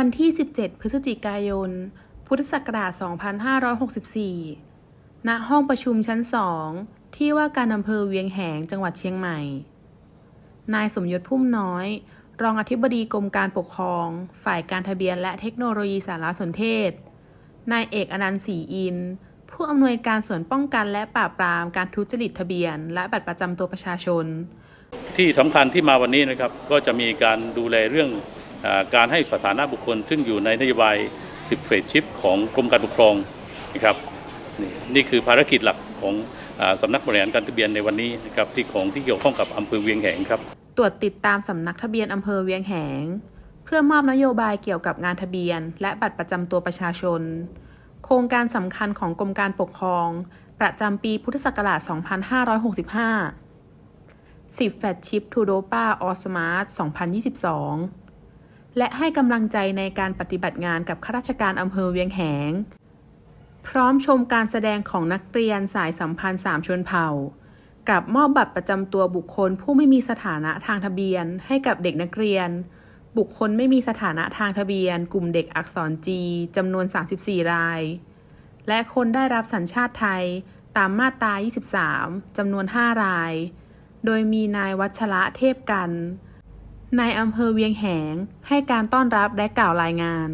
วันที่ 17 พฤศจิกายน พุทธศักราช 2564 ณ ห้องประชุมชั้น2ที่ว่าการอำเภอเวียงแหงจังหวัดเชียงใหม่ นายสมยศพุ่มน้อย รองอธิบดีกรมการปกครอง ฝ่ายการทะเบียนและเทคโนโลยีสารสนเทศ นายเอกอนันต์ศรีอิน ผู้อำนวยการส่วนป้องกันและปราบปรามการทุจริตทะเบียน และบัตรประจำตัวประชาชน ที่สำคัญที่มาวันนี้นะครับ ก็จะมีการดูแลเรื่อง การให้สถานะบุคคล ซึ่งอยู่ในนโยบาย10เฟสชิปของกรมการปกครองนะครับนี่นี่คือภารกิจหลักของอสำนักบริหารการทะเบียนในวันนี้นะครับที่ของที่เกี่ยวข้องกับอำเภอเวียงแหงครับ ตรวจติดตามสำนักทะเบียนอำเภอเวียงแหง เพื่อมอบนโยบายเกี่ยวกับงานทะเบียน และบัตรประจำตัวประชาชน โครงการสำคัญของกรมการปกครอง ประจำปีพุทธศักราช 2565 10แฟลชิปทูโดป้าออสมาร์ท2022 และให้กำลังใจในการปฏิบัติงานกับข้าราชการอำเภอเวียงแหง พร้อมชมการแสดงของนักเรียนสายสัมพันธ์สามชนเผ่า กับมอบบัตรประจำตัวบุคคลผู้ไม่มีสถานะทางทะเบียน ให้กับเด็กนักเรียน บุคคลไม่มีสถานะทางทะเบียน กลุ่มเด็กอักษรจีจำนวน 34 ราย และคนได้รับสัญชาติไทยตามมาตรา 23 จำนวน 5 ราย โดยมีนายวัชระเทพกัน นายอำเภอเวียงแหงให้การต้อนรับและกล่าวรายงาน